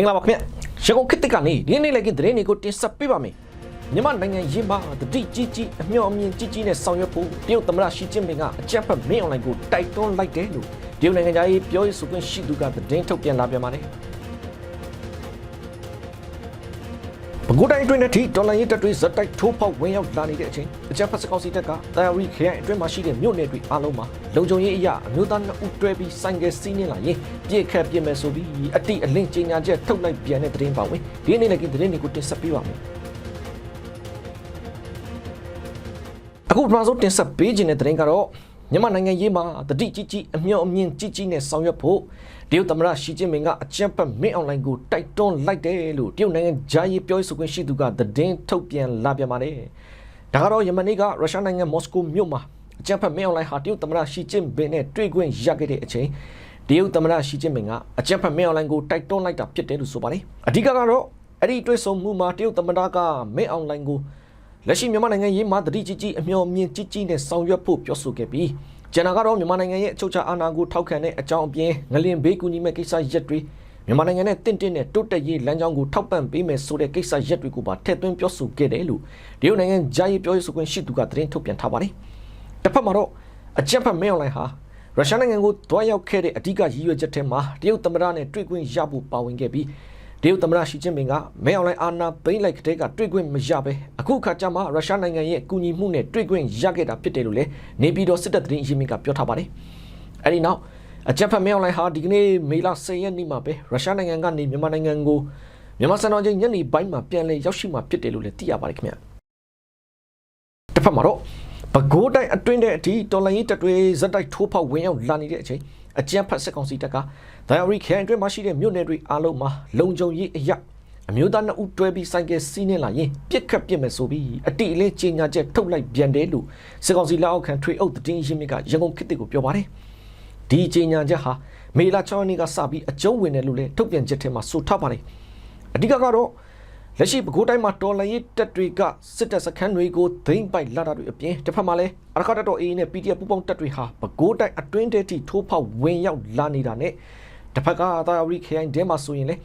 င်္ဂလာပါခင်ဗျရန်ကုန်ခေတ်တစ်ကနေဒီနေ့လည်းကသတင်းတွေကိုတင်ဆက်ပေးပါမယ်မြန်မာနိုင်ငံရင်းမှာတတိကြီးကြီးအမျှော်အမြင်ကြီးကြီးနဲ့ဆောင်ရွက်ဖို့တရုတ်သမ္မတရှီကျင်းပင်ကအကြမ်းဖက်မင်းအွန်လိုင်းကိုတိုက်တွန်းလိုက်တယ်လို့တရုတ်နိုင်ငံသားရေးပြောရေးဆိုခွင့်ရှိသူကသတင်းထုတ်ပြန်လာပြန်ပါတယ် ပဲခူးတိုင်းအတွင်းနဲ့ထိဒေါ်လာရေးတပ်တွေဇက်တိုက်ထိုးပေါက်ဝင်ရောက်လာနေတဲ့အချိန်အကြမ်းဖက်စကောက်စီတပ်ကတာယာရီခရိုင်အတွင်းမှာရှိတဲ့မြို့နယ်တွေအားလုံးမှာလုံခြုံရေးအရာအမျိုးသားနှစ်ဦးတွဲပြီးဆိုင်ကယ်စီးနှင်းလာရင်ပြည့်ခတ်ပြစ်မယ်ဆိုပြီးအတိအလင်းကြီးညာချက်ထုတ်လိုက်ပြန်တဲ့သတင်းပါဝင်ဒီနေ့လည်းဒီသတင်းတွေကိုတင်ဆက်ပေးပါမယ်အခုပထမဆုံးတင်ဆက်ပေးခြင်းတဲ့သတင်းကတော့ မြန်မာနိုင်ငံရေးမှာတတိကြီးကြီးအမျှော်အမြင်ကြီးကြီးနဲ့ဆောင်ရွက်ဖို့တရုတ်သမ္မတရှီကျင်းပင်ကအကြမ်းဖက်မင်းအွန်လိုင်းကိုတိုက်တွန်းလိုက်တယ်လို့တရုတ်နိုင်ငံဂျာရေးပြောရေးဆိုခွင့်ရှိသူကသတင်းထုတ်ပြန်လာပြန်ပါတယ်။ဒါကတော့ယမနေ့ကရုရှားနိုင်ငံမော်စကိုမြို့မှာအကြမ်းဖက်မင်းအွန်လိုင်းဟာတရုတ်သမ္မတရှီကျင်းပင်နဲ့တွေ့ခွင့်ရခဲ့တဲ့အချိန်တရုတ်သမ္မတရှီကျင်းပင်ကအကြမ်းဖက်မင်းအွန်လိုင်းကိုတိုက်တွန်းလိုက်တာဖြစ်တယ်လို့ဆိုပါတယ်။အဓိကကတော့အဲ့ဒီတွေ့ဆုံမှုမှာတရုတ်သမ္မတကမင်းအွန်လိုင်းကို လက်ရှိမြန်မာနိုင်ငံရေးမှာတတိကြီးကြီးအမျှော်အမြင်ကြီးကြီးနဲ့ဆောင်ရွက်ဖို့ပြောဆိုခဲ့ပြီးကျန်တာကတော့မြန်မာနိုင်ငံရဲ့အချုပ်အခြာအာဏာကိုထောက်ခံတဲ့အကြောင်းအပြင်ငလင်ဘေးကူညီမဲ့ကိစ္စရက်တွေမြန်မာနိုင်ငံနဲ့တင့်တင့်နဲ့တိုးတက်ရေးလမ်းကြောင်းကိုထောက်ပံ့ပေးမယ်ဆိုတဲ့ကိစ္စရက်တွေကိုပါထည့်သွင်းပြောဆိုခဲ့တယ်လို့တရုတ်နိုင်ငံဂျာရေးပြောရေးဆိုခွင့်ရှိသူကသတင်းထုတ်ပြန်ထားပါတယ်။တစ်ဖက်မှာတော့အကြက်ဖက်မဲအွန်လိုင်းဟာရုရှားနိုင်ငံကိုတွားရောက်ခဲ့တဲ့အဓိကရည်ရွယ်ချက်ထဲမှာတရုတ်သမ္မတနဲ့တွေ့ခွင့်ရဖို့ပါဝင်ခဲ့ပြီး တရုတ်သမ္မတရှီကျင်းပင်ကမဲအွန်လိုင်းအာဏာသိမ်းလိုက်ကတည်းကတွေ့ခွင့်မရပဲအခုခါကျမှရုရှားနိုင်ငံရဲ့ကူညီမှုနဲ့တွေ့ခွင့်ရခဲ့တာဖြစ်တယ်လို့လည်းနေပြည်တော်စစ်တပ်သတင်းအရင်းမြစ်ကပြောထားပါတယ်။အဲဒီနောက်အကြက်ဖက်မဲအွန်လိုင်းဟာဒီကနေ့မေလ10ရက်နေ့မှာပဲရုရှားနိုင်ငံကနေမြန်မာနိုင်ငံကိုမြန်မာစံတော်ချိန်ညနေပိုင်းမှာပြန်လည်ရောက်ရှိမှာဖြစ်တယ်လို့လည်းသိရပါတယ်ခင်ဗျ။တစ်ဖက်မှာတော့ပဲခူးတိုင်းအတွင်းတဲ့အထိတော်လိုင်းရေးတပ်တွေဇက်တိုက်ထိုးဖောက်ဝင်ရောက်လာနေတဲ့အချိန် အကြမ်းဖက်စစ်ကောင်စီတပ်ကဒိုင်ယရီခရိုင်အတွင်းမှာရှိတဲ့မြို့နယ်တွေအားလုံးမှာလုံခြုံရေးအရာအမျိုးသားနှစ်ဦးတွဲပြီးဆိုင်ကယ်စီးနှင်းလာရင်ပြစ်ခတ်ပြစ်မယ်ဆိုပြီးအတိအလင်းကြီးညာချက်ထုတ်လိုက်ပြန်တယ်လို့စစ်ကောင်စီလက်အောက်ခံထွေအုပ်တည်င်းရင်းမြစ်ကရန်ကုန်ခေတ်ကိုပြောပါတယ်ဒီကြီးညာချက်ဟာမေလ6ရက်နေ့ကစပြီးအကျုံးဝင်တယ်လို့လည်းထုတ်ပြန်ချက်ထဲမှာဆိုထားပါတယ်အဓိကကတော့ လက်ရှိပဲခူးတိုင်းမှာတော်လန်ရေးတပ်တွေကစစ်တပ်စခန်းတွေကိုသိမ်းပိုက်လာတာတွေအပြင်တစ်ဖက်မှာလည်းအရခတ်တော် AA နဲ့ PDF ပူးပေါင်းတပ်တွေဟာပဲခူးတိုင်းအတွင်းတဲထိထိုးဖောက်ဝင်ရောက်လာနေတာနဲ့တစ်ဖက်ကသာယာရီခရိုင်တဲမှာဆိုရင်လည်း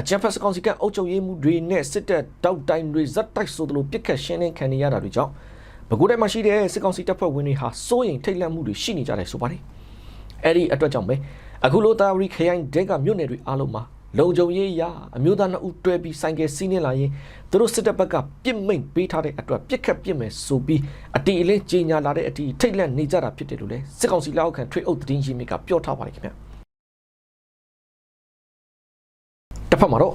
အကြံဖက်စကောင်စီကအုပ်ချုပ်ရေးမှုတွေနဲ့စစ်တပ်တောက်တိုင်တွေဇက်တိုက်ဆိုသလိုပြစ်ခတ်ရှင်းလင်းခံနေရတာတွေကြောင့်ပဲခူးတိုင်းမှာရှိတဲ့စစ်ကောင်စီတပ်ဖွဲ့ဝင်တွေဟာစိုးရိမ်ထိတ်လန့်မှုတွေရှိနေကြတယ်ဆိုပါတယ်အဲ့ဒီအတွက်ကြောင့်ပဲအခုလိုသာယာရီခရိုင်တဲကမြို့နယ်တွေအားလုံးမှာ လုံခြုံရေးအရာအမျိုးသားနှစ်ဦးတွဲပြီးဆိုင်ကယ်စီးနှင်းလာရင်သူတို့စစ်တပ်ဘက်ကပြစ်မိတ်ပေးထားတဲ့အတွက်ပြစ်ခတ်ပြစ်မယ်ဆိုပြီးအတီအလင်းကြီးညာလာတဲ့အတီထိတ်လန့်နေကြတာဖြစ်တယ်လို့လည်းစစ်ကောင်စီလက်အောက်ခံထွေအုပ်သတင်းရင်းမြစ်ကပြောထားပါတယ်ခင်ဗျတစ်ဖက်မှာတော့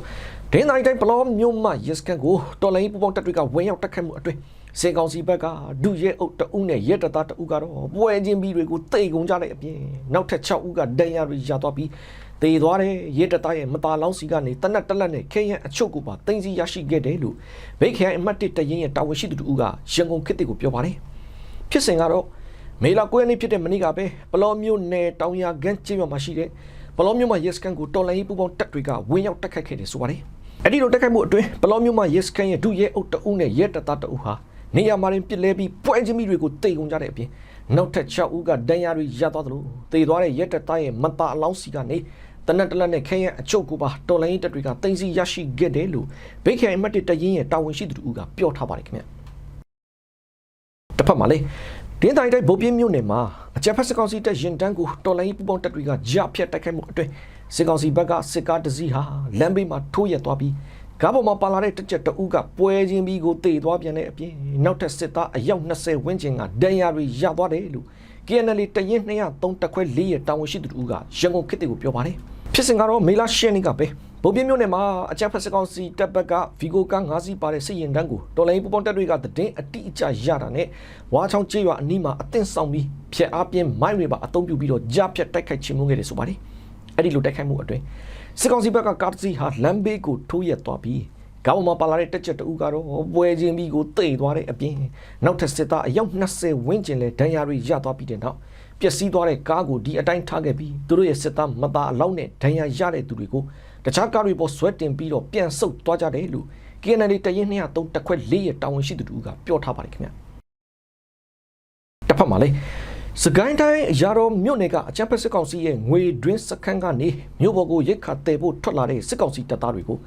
ဒင်းတိုင်းတိုင်းဘလောမြို့မှာရက်စကန်ကိုတော်လိုင်းပူပေါင်းတပ်တွေကဝင်ရောက်တက်ခတ်မှုအတွင်းစေကောင်စီဘက်ကဒုရဲအုပ်တအုပ်နဲ့ရဲတပ်သားတအုပ်ကတော့ပွဲချင်းပြီးတွေကိုတိတ်ကုန်ကြတဲ့အပြင်နောက်ထပ်6ဦးကဒဏ်ရာတွေရသွားပြီး တည်သွားတဲ့ရဲတပ်သားရဲ့မတာလောင်းစီကနေတနက်တက်လက်နဲ့ခဲရန်အချုပ်ကိုပါတင်စီရရှိခဲ့တယ်လို့ဗိတ်ခရိုင်အမှတ်1တရင်ရဲ့တာဝန်ရှိသူတူကရန်ကုန်ခေတ်တစ်ကိုပြောပါတယ်ဖြစ်စဉ်ကတော့မေလာ9ရက်နေ့ဖြစ်တဲ့မနေ့ကပဲပလောမျိုးနယ်တောင်ရခန်းကျေးရွာမှာရှိတဲ့ပလောမျိုးမှာရက်စကန်ကိုတော်လိုင်းရေးပူပေါင်းတပ်တွေကဝင်ရောက်တက်ခတ်ခဲ့တယ်ဆိုပါတယ်အဲ့ဒီလိုတက်ခတ်မှုအတွင်းပလောမျိုးမှာရက်စကန်ရဲ့ဒုရဲအုပ်တအုပ်နဲ့ရဲတပ်သားတအုပ်ဟာနေရာမှာရင်ပြစ်လဲပြီးပွဲချင်းမိတွေကိုတိတ်ကုန်ကြတဲ့အပြင်နောက်ထပ်6ဦးကဒဏ်ရာတွေရသွားသလိုတေသွားတဲ့ရဲတပ်သားရဲ့မတာအလောင်းစီကနေ တနက်တလက်နဲ့ခဲရန်အချုပ်ကိုပါတော်လိုင်းရေးတပ်တွေကတင်စီရရှိခဲ့တယ်လို့ဗိတ်ခိုင်မတ်တတရင်ရဲ့တာဝန်ရှိသူတို့ကပြောထားပါတယ်ခင်ဗျတစ်ဖက်မှာလေဒင်းတိုင်းတိုင်းဗိုလ်ပြင်းမြို့နယ်မှာအကြမ်းဖက်စစ်ကောင်စီတပ်ရင်တန်းကိုတော်လိုင်းရေးပူပေါင်းတပ်တွေကကြဖြတ်တိုက်ခိုက်မှုအတွင်းစစ်ကောင်စီဘက်ကစစ်ကားတစ်စီးဟာလမ်းဘေးမှာထိုးရက်သွားပြီးကားပေါ်မှာပါလာတဲ့တက်ကြက်တအုပ်ကပွဲချင်းပြီးကိုတေသွားပြန်တဲ့အပြင်နောက်ထပ်စစ်သားအယောက်20ဝန်းကျင်ကဒဏ်ရာတွေရသွားတယ်လို့ KNL တရင်203တက်ခွဲ4ရဲ့တာဝန်ရှိသူတို့ကရန်ကုန်ခေတ်တွေကိုပြောပါတယ်ဖြစ်စဉ်ကတော့မေလာရှင်းနေကပဲဗိုလ်ပြင်းမြို့နယ်မှာအကြမ်းဖက်စစ်ကောင်စီတပ်ဘက်ကဗီဂိုက9စီးပါတဲ့စစ်ရင်တန်းကိုတော်လိုင်းပူပေါင်းတပ်တွေကတည်င်းအတိအကျရတာနဲ့ဝါချောင်းကျေးရွာအနီးမှာအသင့်ဆောင်ပြီးဖျက်အားပြင်းမိုင်းတွေပါအုံပြုပြီးတော့ကြားဖြတ်တိုက်ခိုက်ချင်မှုခဲ့တယ်ဆိုပါတယ်အဲ့ဒီလိုတိုက်ခိုက်မှုအတွင်းစစ်ကောင်စီဘက်ကကားစီဟာလမ်းဘေးကိုထိုးရက်သွားပြီး ကောင်းမပါလာတဲ့တက်ချက်တူကတော့ပွဲချင်းပြီးကိုတိတ်သွားတဲ့အပြင်နောက်ထပ်စစ်သားအယောက်20ဝန်းကျင်လဲဒဏ်ရာတွေရသွားပြီးတဲ့နောက်ပျက်စီးသွားတဲ့ကားကိုဒီအတိုင်းထားခဲ့ပြီးသူတို့ရဲ့စစ်သားမသားအလောက်နဲ့ဒဏ်ရာရတဲ့သူတွေကိုတခြားကားတွေပေါ်ဆွဲတင်ပြီးတော့ပြန်ဆုတ်သွားကြတယ်လို့ KNL တရင်203တက်ခွဲ4ရဲ့တာဝန်ရှိသူတို့ကပြောထားပါတယ်ခင်ဗျတစ်ဖက်မှာလေစကိုင်းတိုင်းအရာတော်မြို့နယ်ကအချမ်းဖက်စစ်ကောင်စီရဲ့ငွေတွင်းစခန်းကနေမြို့ပေါ်ကိုရိတ်ခါတဲဖို့ထွက်လာတဲ့စစ်ကောင်စီတပ်သားတွေကို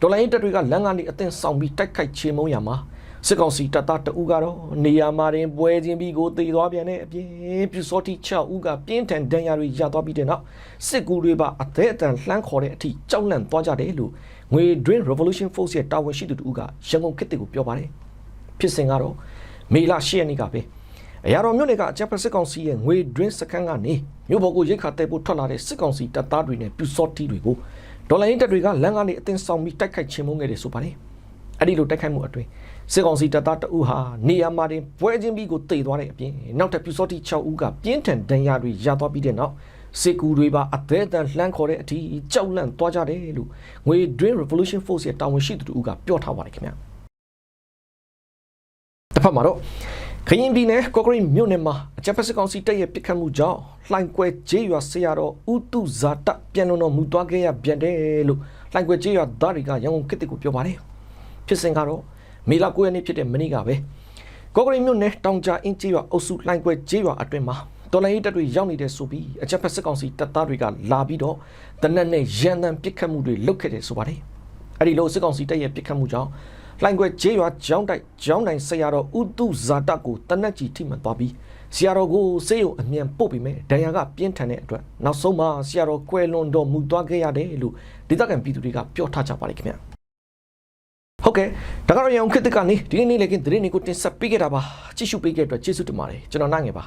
ဒေါ်လာရင်းတပ်တွေကလမ်းကနေအသင်ဆောင်ပြီးတိုက်ခိုက်ချေမှုန်းရမှာစစ်ကောင်စီတပ်သားတအူးကတော့နေရာမှာတင်ပွဲချင်းပြီးကိုတေသွားပြန်တဲ့အပြင်ပြူစောတိ6ဦးကပြင်းထန်ဒဏ်ရာတွေရသွားပြီးတဲ့နောက်စစ်ကူတွေပါအသေးအတန်လှမ်းခေါ်တဲ့အထိကြောက်လန့်သွားကြတယ်လို့ငွေတွင်း Revolution Force ရဲ့တာဝန်ရှိသူတဦးကရန်ကုန်ခေတ်တစ်ကိုပြောပါတယ်ဖြစ်စဉ်ကတော့မေလ10ရက်နေ့ကပဲအရာတော်မြို့နယ်ကအကြပ်ဖက်စစ်ကောင်စီရဲ့ငွေဒရင်းစခန်းကနေမြို့ပေါ်ကိုရိတ်ခါတဲဖို့ထွက်လာတဲ့စစ်ကောင်စီတပ်သားတွေနဲ့ပြူစောတီတွေကို ဒေါ်လာရင်းတပ်တွေကလမ်းကနေအတင်းဆောင်ပြီးတိုက်ခိုက်ချင်မုန်းခဲ့တယ်ဆိုပါတယ်။အဲ့ဒီလိုတိုက်ခိုက်မှုအတွင်းစစ်ကောင်စီတပ်သားတအုပ်ဟာနေရာမှာတင်ပွဲချင်းပြီးကိုတိတ်သွားတဲ့အပြင်နောက်ထပ်ပြူစောတီ6ဦးကပြင်းထန်ဒဏ်ရာတွေရသွားပြီးတဲ့နောက်စစ်ကူတွေပါအသေးအတန်လှမ်းခေါ်တဲ့အထိကြောက်လန့်သွားကြတယ်လို့ငွေ Dream Revolution Force ရဲ့တာဝန်ရှိသူတို့ကပြောထားပါတယ်ခင်ဗျာ။တစ်ဖက်မှာတော့ ခရင်ပြည်နယ်ကော့ကရိတ်မြို့နယ်မှာအကြပ်ဖက်စစ်ကောင်စီတပ်ရဲ့ပစ်ခတ်မှုကြောင့်လှိုင်ကွဲကျေးရွာဆရာတော်ဥတုဇာတပြန်လုံတော်မူသွားခဲ့ရပြန်တယ်လို့လှိုင်ကွဲကျေးရွာသားတွေကရန်ကုန်ခေတ်တစ်ကိုပြောပါတယ်ဖြစ်စဉ်ကတော့မေလ9ရက်နေ့ဖြစ်တဲ့မနေ့ကပဲကော့ကရိတ်မြို့နယ်တောင်ကြားအင်းကျေးရွာအုပ်စုလှိုင်ကွဲကျေးရွာအတွင်းမှာတော်လိုင်းတပ်တွေရောက်နေတဲ့ဆိုပြီးအကြပ်ဖက်စစ်ကောင်စီတပ်သားတွေကလာပြီးတော့တနက်နဲ့ရန်တမ်းပစ်ခတ်မှုတွေလုပ်ခဲ့တယ်ဆိုပါတယ်အဲ့ဒီလိုစစ်ကောင်စီတပ်ရဲ့ပစ်ခတ်မှုကြောင့် လှိုင်ခွဲကျေးရွာကျောင်းတိုက်ကျောင်းနိုင်ဆရာတော်ဥတုဇာတကိုတနက်ကြီးထိမှန်သွားပြီးဆရာတော်ကိုစေယုံအမြန်ပို့ပြီးမဲ့ဒဏ်ရာကပြင်းထန်တဲ့အတွက်နောက်ဆုံးမှာဆရာတော်ကွယ်လွန်တော်မူသွားခဲ့ရတယ်လို့ဒေသခံပြည်သူတွေကပြောထားကြပါလိမ့်ခင်ဗျဟုတ်ကဲ့ဒါကတော့ရအောင်ခေတ်တကနေဒီနေ့နေ့လည်းကင်းသတင်းတွေကိုတင်ဆက်ပေးခဲ့တာပါကြည့်ရှုပေးခဲ့တဲ့အတွက်ကျေးဇူးတင်ပါတယ်ကျွန်တော်နိုင်ငယ်ပါ